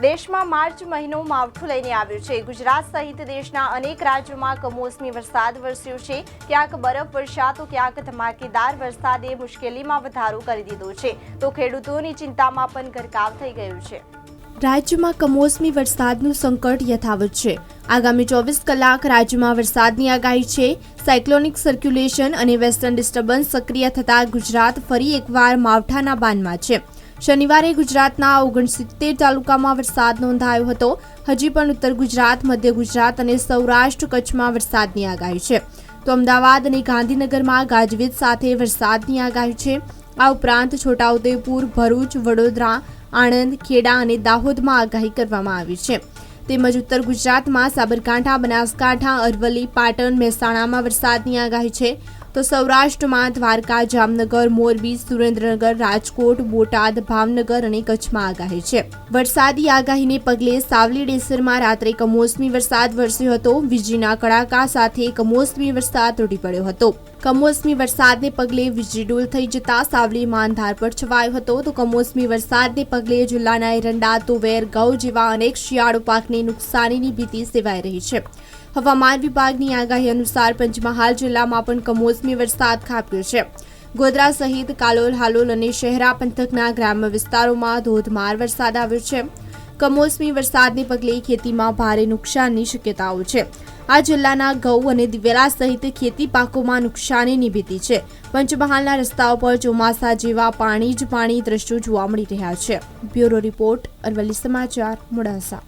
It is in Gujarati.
દેશમાં માર્ચ મહિનો માવઠું લઈને આવ્યું છે. ગુજરાત સહિત દેશના અનેક રાજ્યોમાં કમોસમી વરસાદ વરસ્યો છે. ક્યાંક બરફ વર્ષા તો ક્યાંક ધમાકેદાર વરસાદે મુશ્કેલીમાં વધારો કરી દીધો છે. તો ખેડૂતોની ચિંતામાં પણ ગરકાવ થઈ ગયું છે. રાજ્યમાં કમોસમી વરસાદનું સંકટ યથાવત છે. આગામી ચોવીસ કલાક રાજ્યમાં વરસાદની આગાહી છે. સાયક્લોનિક સર્ક્યુલેશન અને વેસ્ટર્ન ડિસ્ટર્બન્સ સક્રિય થતાં ગુજરાત ફરી એકવાર માવઠાના બાનમાં છે. શનિવારે ગુજરાતના ઓગણસિત્તેર તાલુકામાં વરસાદ નોંધાયો હતો. હજી પણ ઉત્તર ગુજરાત, મધ્ય ગુજરાત અને સૌરાષ્ટ્ર કચ્છમાં વરસાદની આગાહી છે. તો અમદાવાદ અને ગાંધીનગરમાં ગાજવીજ સાથે વરસાદની આગાહી છે. આ ઉપરાંત છોટાઉદેપુર, ભરૂચ, વડોદરા, આણંદ, ખેડા અને દાહોદમાં આગાહી કરવામાં આવી છે. તેમજ ઉત્તર ગુજરાતમાં સાબરકાંઠા, બનાસકાંઠા, અરવલ્લી, પાટણ, મહેસાણામાં વરસાદની આગાહી છે. તો સૌરાષ્ટ્રમાં દ્વારકા, જામનગર, મોરબી, સુરેન્દ્રનગર, રાજકોટ, બોટાદ, ભાવનગર અને કચ્છમાં આગાહી છે. વરસાદી આગાહીને પગલે સાવલી ડેસરમાં રાત્રે કમોસમી વરસાદ વરસ્યો હતો. વીજળીના કડાકા સાથે કમોસમી વરસાદ તૂટી પડ્યો હતો. કમોસમી વરસાદને પગલે વીજળી ડોલ થઈ જતા સાવલીમાં અંધાર પર છવાયો હતો. તો કમોસમી વરસાદને પગલે જિલ્લાના એરંડા, તુવેર ઘઉં જેવા અનેક શિયાળુ પાકને નુકસાનીની ભીતિ સેવાઈ રહી છે. હવામાન વિભાગની આગાહી અનુસાર પંચમહાલ જિલ્લામાં પણ કમોસમી વરસાદ ખાબક્યો છે. ગોધરા સહિત કાલોલ, હાલોલ અને શહેરા પંથકના ગ્રામ્ય વિસ્તારોમાં ધોધમાર વરસાદ આવ્યો છે. કમોસમી વરસાદને પગલે ખેતીમાં ભારે નુકસાનની શક્યતાઓ છે. આ જિલ્લાના ઘઉં અને દિવેલા સહિત ખેતી પાકોમાં નુકસાનીની ભીતિ છે. પંચમહાલના રસ્તાઓ પર ચોમાસા જેવા પાણી જ પાણી દ્રશ્યો જોવા મળી રહ્યા છે. બ્યુરો રિપોર્ટ અરવલ્લી સમાચાર, મોડાસા.